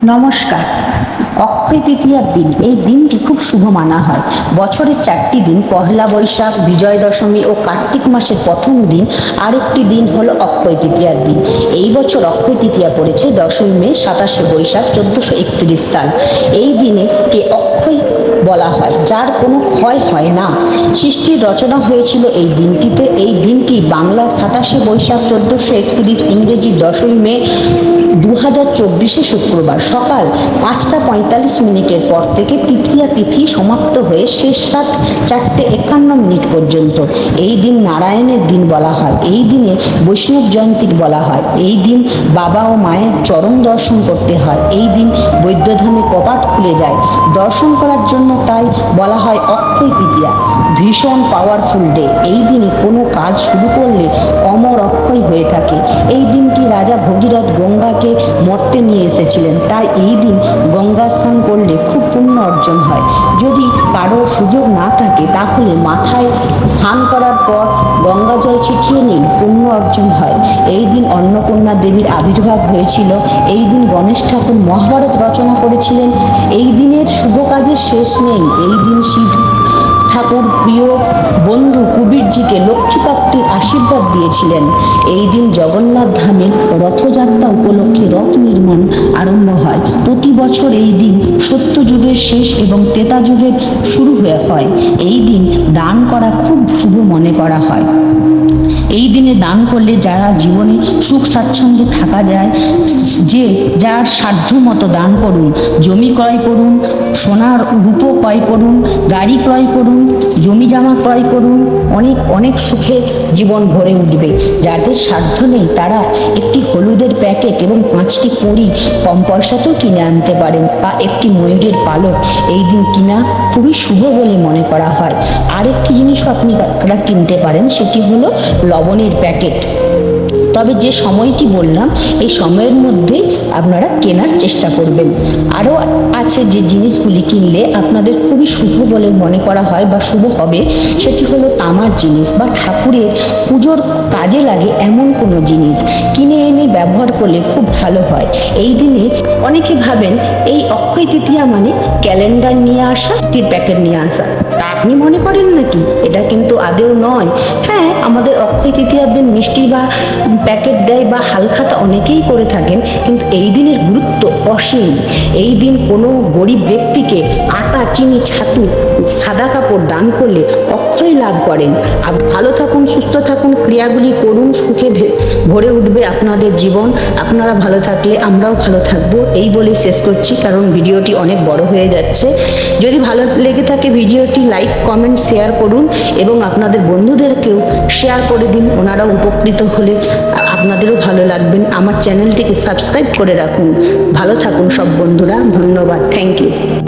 নমস্কার। অক্ষয় তৃতীয়ার দিন, এই দিনটি খুব শুভ মানা হয়। বছরের চারটি দিন, পহেলা বৈশাখ, বিজয় দশমী ও কার্তিক মাসের প্রথম দিন, আরেকটি দিন হলো অক্ষয় তৃতীয়ার দিন। এই বছর অক্ষয় তৃতীয়া পড়েছে দশই মে, সাতাশে বৈশাখ, চোদ্দশো একত্রিশ সাল এই দিনে কে অক্ষয় বলা হয়, যার কোনো ক্ষয় হয় না। সৃষ্টির রচনা হয়েছিল এই দিনটিতে। এই দিনটি বাংলা সাতাশে বৈশাখ, চোদ্দশো একত্রিশ ইংরেজি দশই মে দু হাজার চব্বিশে শুক্রবার সকাল পাঁচটা পঁয়তাল্লিশ মিনিটের পর থেকে তৃতীয়া তিথি সমাপ্ত হয়ে শেষ রাত চারটে একান্ন মিনিট পর্যন্ত। এই দিন নারায়ণের দিন বলা হয়। এই দিনে বৈষ্ণব জয়ন্তী বলা হয়। এই দিন বাবা ও মায়ের চরণ দর্শন করতে হয়। এই দিন বৈদ্যধামে কপাট খুলে যায়। দর্শন করার জন্য তাই বলা হয় অক্ষয় তৃতীয়া। ভীষণ পাওয়ারফুল ডে এই দিনে কোনো কাজ শুরু করলে অমর অক্ষয় হয়ে থাকে। মর্তে নিয়ে এসেছিলেন। তাই এই দিন গঙ্গা স্নান করলে খুব পুণ্য অর্জন হয়। যদি কারোর সুযোগ না থাকে, তাহলে মাথায় স্নান করার পর গঙ্গা জল ছিটিয়ে নিন, পুণ্য অর্জন হয়। এই দিন অন্নপূর্ণা দেবীর আবির্ভাব হয়েছিল। এই দিন গণেশ ঠাকুর মহাভারত রচনা করেছিলেন। এই দিনের শুভ কাজের শেষ নেই। এই দিন শিব ঠাকুর প্রিয় বন্ধু কুবিরজিকে লক্ষ্মীপ্রাপ্তির আশীর্বাদ দিয়েছিলেন। এই দিন জগন্নাথ ধামের রথযাত্রা উপলক্ষে রথ নির্মাণ আরম্ভ হয়। প্রতি বছর এই দিন সত্যযুগের শেষ এবং তেতা যুগের শুরু হয়ে হয়। এই দিন দান করা খুব শুভ মনে করা হয়। দিনে দান করলে যারা জীবনে সুখ স্বাচ্ছন্দ্যে থাকা যায়, যে যার সাধ্য মতো দান করুন, জমি ক্রয় করুন, সোনার রূপো ক্রয় করুন, গাড়ি ক্রয় করুন, জমি জামা ক্রয় করুন, অনেক অনেক সুখে জীবন ভরে উঠবে। যাদের সাধ্য নেই, তারা একটি হলুদের প্যাকেট এবং পাঁচটি কুড়ি কম পয়সাতেও কিনে আনতে পারেন বা একটি ময়ূরের পালক এই দিন কিনা খুবই শুভ বলে মনে করা হয়। আরেকটি জিনিসও আপনি কিনতে পারেন, সেটি হলো লবণের প্যাকেট তবে যে সময়টি বললাম, এই সময়ের মধ্যেই আপনারা কেনার চেষ্টা করবেন। আরও আছে যে জিনিসগুলি কিনলে আপনাদের খুবই শুভ বলে মনে করা হয় বা শুভ হবে, সেটি হলো তামার জিনিস বা ঠাকুরের পুজোর কাজে লাগে এমন কোনো জিনিস। কিনে এনে ব্যবহার করলে খুব ভালো হয়। এই দিনে অনেকে ভাবেন এই অক্ষয় তৃতীয়া মানে ক্যালেন্ডার নিয়ে আসা টির প্যাকেট নিয়ে আসা। আপনি মনে করেন নাকি? এটা কিন্তু আদেও নয়। হ্যাঁ আমাদের অক্ষয় তৃতীয়ার দিন মিষ্টি বা প্যাকেট দেয় বা হালখাতা অনেকেই করে থাকেন, কিন্তু এই দিনের গুরুত্ব অসীম। এই দিন কোনো গরিব ব্যক্তিকে আটা চিনি ছাতু সাদা কাপড় দান করলে অক্ষয় লাভ করেন। আর ভালো থাকুন, সুস্থ থাকুন, ক্রিয়াগুলি করুন, সুখে ভরে উঠবে আপনাদের জীবন। আপনারা ভালো থাকলে আমরাও ভালো থাকব। এই বলে শেষ করছি, কারণ ভিডিওটি অনেক বড় হয়ে যাচ্ছে। যদি ভালো লেগে থাকে ভিডিওটি, লাইক, কমেন্ট, শেয়ার করুন এবং আপনাদের বন্ধুদেরকেও শেয়ার করে দিন। ওনারাও উপকৃত হলে আপনাদেরও ভালো লাগবেন। আমার চ্যানেলটিকে সাবস্ক্রাইব করে রাখুন। ভালো থাকুন সব বন্ধুরা। ধন্যবাদ। Thank you.